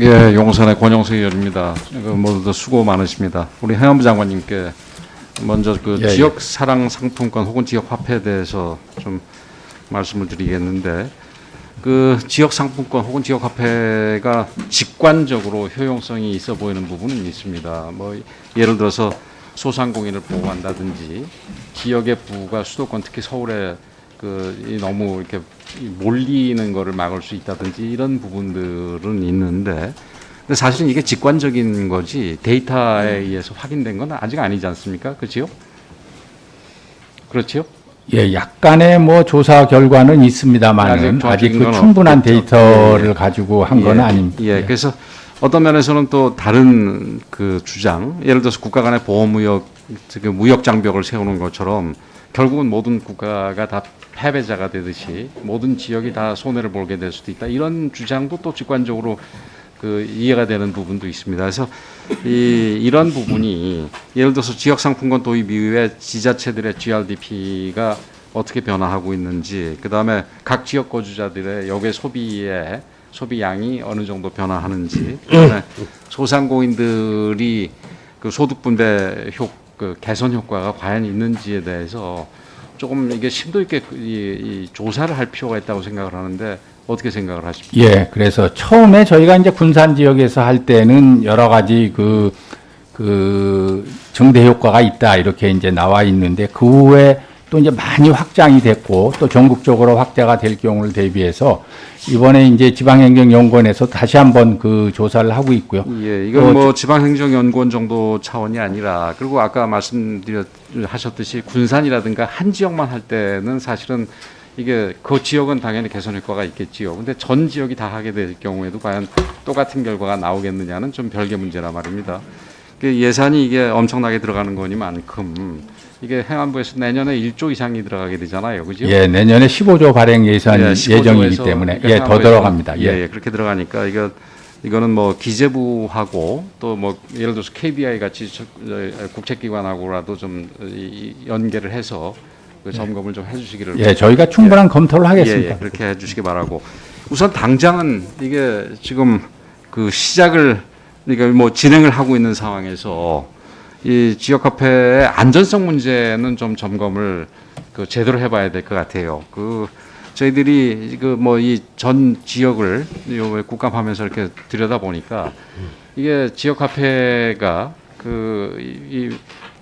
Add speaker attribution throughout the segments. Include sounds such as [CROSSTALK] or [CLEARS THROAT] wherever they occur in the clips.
Speaker 1: 예, 용산의 권영수 의원입니다. 그 모두들 수고 많으십니다. 우리 행안부 장관님께 먼저 그
Speaker 2: 예,
Speaker 1: 지역 사랑 상품권 혹은 지역 화폐에 대해서 좀 말씀을 드리겠는데 그 지역 상품권 혹은 지역 화폐가 직관적으로 효용성이 있어 보이는 부분은 있습니다. 뭐 예를 들어서 소상공인을 보호한다든지 지역의 부가 수도권 특히 서울에 그이 너무 이렇게 이 몰리는 거를 막을 수 있다든지 이런 부분들은 있는데 근데 사실은 이게 직관적인 거지 데이터에 의해서 확인된 건 아직 아니지 않습니까? 그렇지요? 그렇지요?
Speaker 2: 예, 약간의 뭐 조사 결과는 있습니다만은
Speaker 1: 아직
Speaker 2: 아직,
Speaker 1: 그건
Speaker 2: 충분한
Speaker 1: 없겠죠.
Speaker 2: 데이터를
Speaker 1: 예, 예.
Speaker 2: 가지고 한건
Speaker 1: 예,
Speaker 2: 아닙니다.
Speaker 1: 예, 그래서 어떤 면에서는 또 다른 그 주장, 예를 들어서 국가 간의 보호무역, 그 무역 장벽을 세우는 것처럼 결국은 모든 국가가 다 패배자가 되듯이 모든 지역이 다 손해를 보게 될 수도 있다. 이런 주장도 또 직관적으로 그 이해가 되는 부분도 있습니다. 그래서 이 이런 부분이 예를 들어서 지역 상품권 도입 이후에 지자체들의 GRDP가 어떻게 변화하고 있는지, 그 다음에 각 지역 거주자들의 역의 소비의 소비량이 어느 정도 변화하는지, 그다음에 소상공인들이 그 소득 분배 효, 그 개선 효과가 과연 있는지에 대해서 조금 이게 심도 있게 그 이, 이 조사를 할 필요가 있다고 생각을 하는데 어떻게 생각을 하십니까?
Speaker 2: 예, 그래서 처음에 저희가 이제 군산 지역에서 할 때는 여러 가지 그, 그 증대 효과가 있다 이렇게 이제 나와 있는데 그 후에 또 이제 많이 확장이 됐고 또 전국적으로 확대가 될 경우를 대비해서 이번에 이제 지방행정연구원에서 다시 한번 그 조사를 하고 있고요.
Speaker 1: 예, 이건
Speaker 2: 어,
Speaker 1: 뭐 지방행정연구원 정도 차원이 아니라 그리고 아까 말씀드렸 하셨듯이 군산이라든가 한 지역만 할 때는 사실은 이게 그 지역은 당연히 개선 효과가 있겠지요. 근데 전 지역이 다 하게 될 경우에도 과연 똑같은 결과가 나오겠느냐는 좀 별개 문제라 말입니다. 그 예산이 이게 엄청나게 들어가는 거니만큼 이게 행안부에서 내년에 1조 이상이 들어가게 되잖아요. 그죠?
Speaker 2: 예, 내년에 15조 발행 예산
Speaker 1: 예,
Speaker 2: 예,
Speaker 1: 15조
Speaker 2: 정이기
Speaker 1: 에서
Speaker 2: 때문에
Speaker 1: 그러니까
Speaker 2: 예, 더 들어갑니다.
Speaker 1: 예,
Speaker 2: 예.
Speaker 1: 예, 그렇게 들어가니까 이거 이거는 뭐 기재부하고 또 뭐 예를 들어서 KDI 같이 국책기관하고라도 좀 연계를 해서 그 점검을 좀 해주시기를
Speaker 2: 예, 저희가 충분한 검토를 하겠습니다.
Speaker 1: 예, 예, 그렇게 해주시기 바라고 우선 당장은 이게 지금 그 시작을 그러니까 뭐 진행을 하고 있는 상황에서 이 지역 화폐의 안전성 문제는 좀 점검을 그 제대로 해봐야 될 것 같아요. 그 저희들이 그 뭐 이 전 지역을 요 국감하면서 이렇게 들여다 보니까 이게 지역 화폐가 그이 이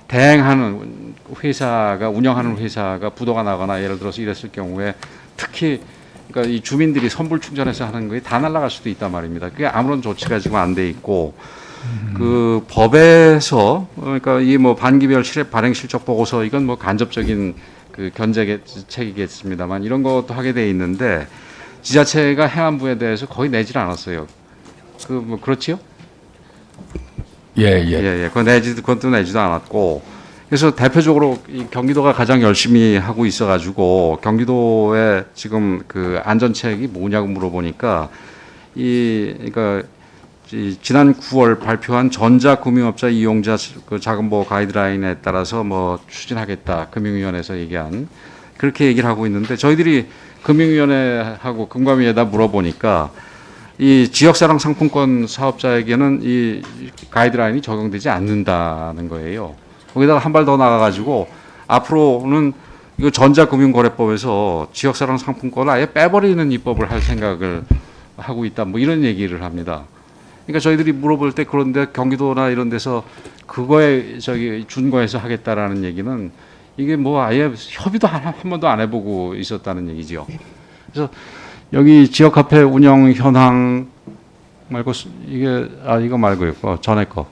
Speaker 1: 대행하는 회사가 운영하는 회사가 부도가 나거나 예를 들어서 이랬을 경우에 특히 그러니까 이 주민들이 선불 충전해서 하는 거에 다 날아갈 수도 있단 말입니다. 그게 아무런 조치가 지금 안 돼 있고 그 법에서 그러니까 이 뭐 반기별 실행 발행 실적 보고서 이건 뭐 간접적인 그 견제책이겠습니다만 이런 것도 하게 돼 있는데 지자체가 행안부에 대해서 거의 내질 않았어요. 그 뭐 그렇지요?
Speaker 2: 예, 예.
Speaker 1: 예, 예. 그건 내지, 그것도 내지도 않았고. 그래서 대표적으로 이 경기도가 가장 열심히 하고 있어가지고 경기도의 지금 그 안전책이 뭐냐고 물어보니까 이, 그러니까 이 지난 9월 발표한 전자금융업자 이용자 그 자금보호 가이드라인에 따라서 뭐 추진하겠다. 금융위원회에서 얘기한 그렇게 얘기를 하고 있는데 저희들이 금융위원회하고 금감위에다 물어보니까 이 지역사랑 상품권 사업자에게는 이 가이드라인이 적용되지 않는다는 거예요. 거기다가 한 발 더 나가가지고 앞으로는 이거 전자금융거래법에서 지역사랑 상품권을 아예 빼버리는 입법을 할 생각을 하고 있다. 뭐 이런 얘기를 합니다. 그러니까 저희들이 물어볼 때 그런데 경기도나 이런 데서 그거에 저기 준거해서 하겠다라는 얘기는 이게 뭐 아예 협의도 한, 한 번도 안 해보고 있었다는 얘기죠. 그래서 여기 지역 화폐 운영 현황 말고 수- 이게 아 이거 말고요. 어, 전에 거.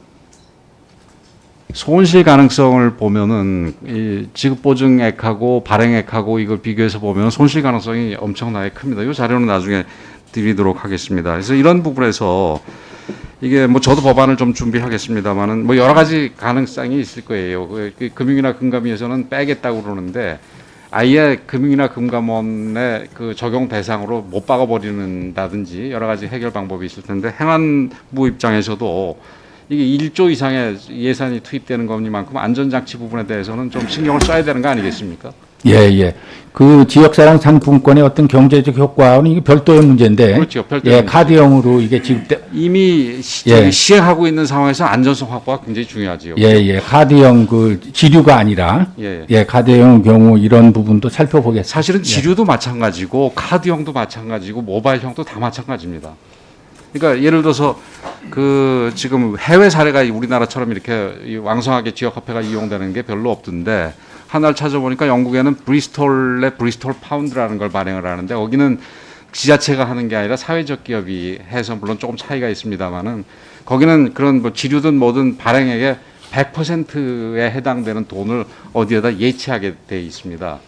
Speaker 1: 손실 가능성을 보면은 이 지급 보증액하고 발행액하고 이걸 비교해서 보면 손실 가능성이 엄청나게 큽니다. 이 자료는 나중에 드리도록 하겠습니다. 그래서 이런 부분에서 이게 뭐 저도 법안을 좀 준비하겠습니다만은 뭐 여러 가지 가능성이 있을 거예요. 그, 그 금융이나 금감위에서는 빼겠다고 그러는데 아예 금융이나 금감원의 그 적용 대상으로 못 박아버리는다든지 여러 가지 해결 방법이 있을 텐데 행안부 입장에서도 이게 1조 이상의 예산이 투입되는 것이만큼 안전장치 부분에 대해서는 좀 신경을 써야 되는 거 아니겠습니까?
Speaker 2: 예, 예. 그 지역사랑 상품권의 어떤 경제적 효과는 이게 별도의 문제인데.
Speaker 1: 그렇죠, 별도의
Speaker 2: 예,
Speaker 1: 문제.
Speaker 2: 카드형으로 이게 지급돼.
Speaker 1: 이미 시,
Speaker 2: 예.
Speaker 1: 시행하고 있는 상황에서 안전성 확보가 굉장히 중요하지요.
Speaker 2: 예, 예. 카드형 그 지류가 아니라.
Speaker 1: 예.
Speaker 2: 예, 카드형 경우 이런 부분도 살펴보겠습니다.
Speaker 1: 사실은 지류도 마찬가지고 카드형도 마찬가지고 모바일형도 다 마찬가지입니다. 그러니까 예를 들어서 그 지금 해외 사례가 우리나라처럼 이렇게 이 왕성하게 지역 화폐가 이용되는 게 별로 없던데 하나를 찾아보니까 영국에는 브리스톨의 브리스톨 파운드라는 걸 발행을 하는데 거기는 지자체가 하는 게 아니라 사회적 기업이 해서 물론 조금 차이가 있습니다만은 거기는 그런 뭐 지류든 뭐든 발행액의 100%에 해당되는 돈을 어디에다 예치하게 돼 있습니다.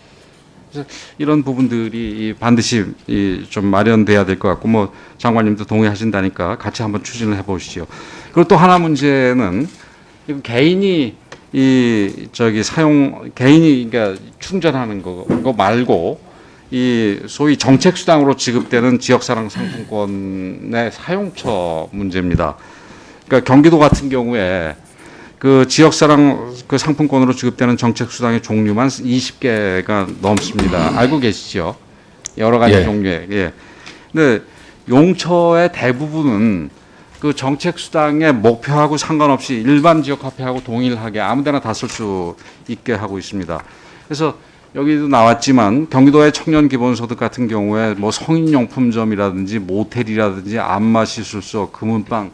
Speaker 1: 그래서 이런 부분들이 이 반드시 이좀 마련돼야 될 것 같고 뭐 장관님도 동의하신다니까 같이 한번 추진을 해보시죠. 그리고 또 하나 문제는 개인이 이 저기 사용 개인이 그러니까 충전하는 거, 거 말고 이 소위 정책 수당으로 지급되는 지역 사랑 상품권의 사용처 문제입니다. 그러니까 경기도 같은 경우에 그 지역사랑 그 상품권으로 지급되는 정책 수당의 종류만 20개가 넘습니다. 알고 계시죠? 여러 가지
Speaker 2: 예.
Speaker 1: 종류의. 예. 근데 용처의 대부분은 그 정책 수당의 목표하고 상관없이 일반 지역 화폐하고 동일하게 아무데나 다 쓸 수 있게 하고 있습니다. 그래서 여기도 나왔지만 경기도의 청년 기본소득 같은 경우에 뭐 성인용품점이라든지 모텔이라든지 안마시술소, 금은방,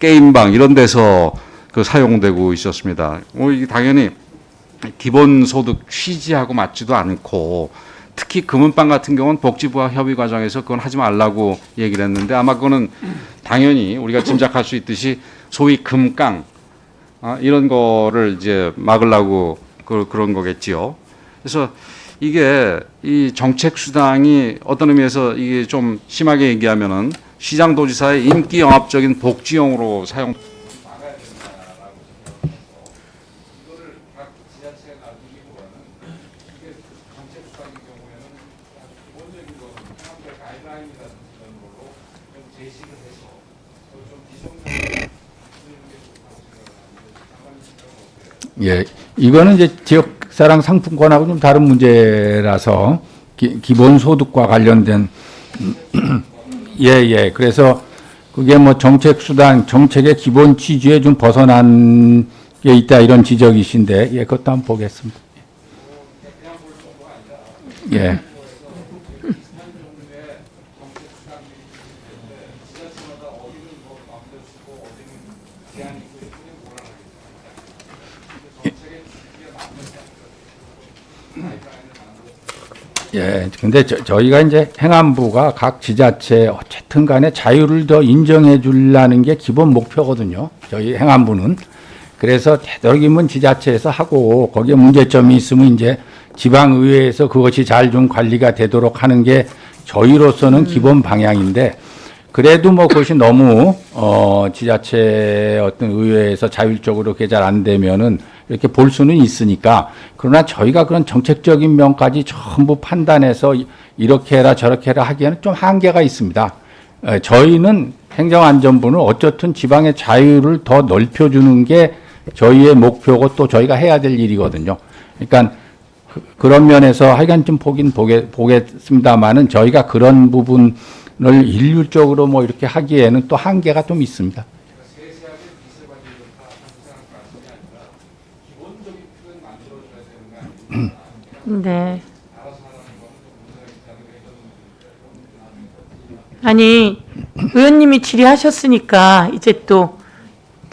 Speaker 1: 게임방 이런 데서 그 사용되고 있었습니다. 뭐 이게 당연히 기본소득 취지하고 맞지도 않고 특히 금은방 같은 경우는 복지부와 협의 과정에서 그건 하지 말라고 얘기를 했는데 아마 그거는 당연히 우리가 짐작할 수 있듯이 소위 금깡 아, 이런 거를 이제 막으려고 그, 그런 거겠지요. 그래서 이게 이 정책 수당이 어떤 의미에서 이게 좀 심하게 얘기하면은 시장 도지사의 인기 영합적인 복지용으로 사용
Speaker 2: 예, 이거는 이제 지역사랑 상품권하고 좀 다른 문제라서 기, 기본 소득과 관련된 [CLEARS THROAT] 예, 예. 그래서 그게 뭐 정책 수단, 정책의 기본 취지에 좀 벗어난 게 있다 이런 지적이신데 예, 그것도 한번 보겠습니다. 예. 예, 근데 저, 저희가 이제 행안부가 각 지자체 어쨌든 간에 자유를 더 인정해 주려는 게 기본 목표거든요. 저희 행안부는. 그래서 되도록이면 지자체에서 하고 거기에 문제점이 있으면 이제 지방의회에서 그것이 잘 좀 관리가 되도록 하는 게 저희로서는 기본 방향인데 그래도 뭐 그것이 너무 어 지자체 어떤 의회에서 자율적으로 그게 잘 안 되면은 이렇게 볼 수는 있으니까 그러나 저희가 그런 정책적인 면까지 전부 판단해서 이- 이렇게 해라 저렇게 해라 하기에는 좀 한계가 있습니다. 에, 저희는 행정안전부는 어쨌든 지방의 자유를 더 넓혀주는 게 저희의 목표고 또 저희가 해야 될 일이거든요. 그러니까 그- 그런 면에서 하여간 좀 보긴 보게, 보겠습니다만은 저희가 그런 부분을 일률적으로 뭐 이렇게 하기에는 또 한계가 좀 있습니다.
Speaker 3: 네. 아니 의원님이 질의하셨으니까 이제 또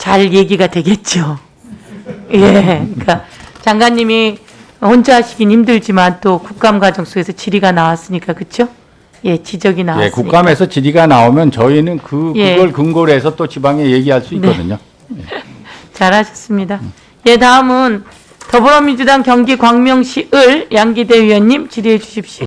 Speaker 3: 잘 얘기가 되겠죠. [LAUGHS] 예, 그러니까 장관님이 혼자 하시긴 힘들지만 또 국감 과정 속에서 질의가 나왔으니까 그렇죠? 예, 지적이
Speaker 2: 예,
Speaker 3: 나왔으니까.
Speaker 2: 국감에서 질의가 나오면 저희는 그,
Speaker 3: 예.
Speaker 2: 그걸 근거로 해서 또 지방에 얘기할 수
Speaker 3: 네.
Speaker 2: 있거든요. [LAUGHS]
Speaker 3: 잘하셨습니다. 예, 다음은 더불어민주당 경기 광명시 을 양기대 의원님 질의해 주십시오.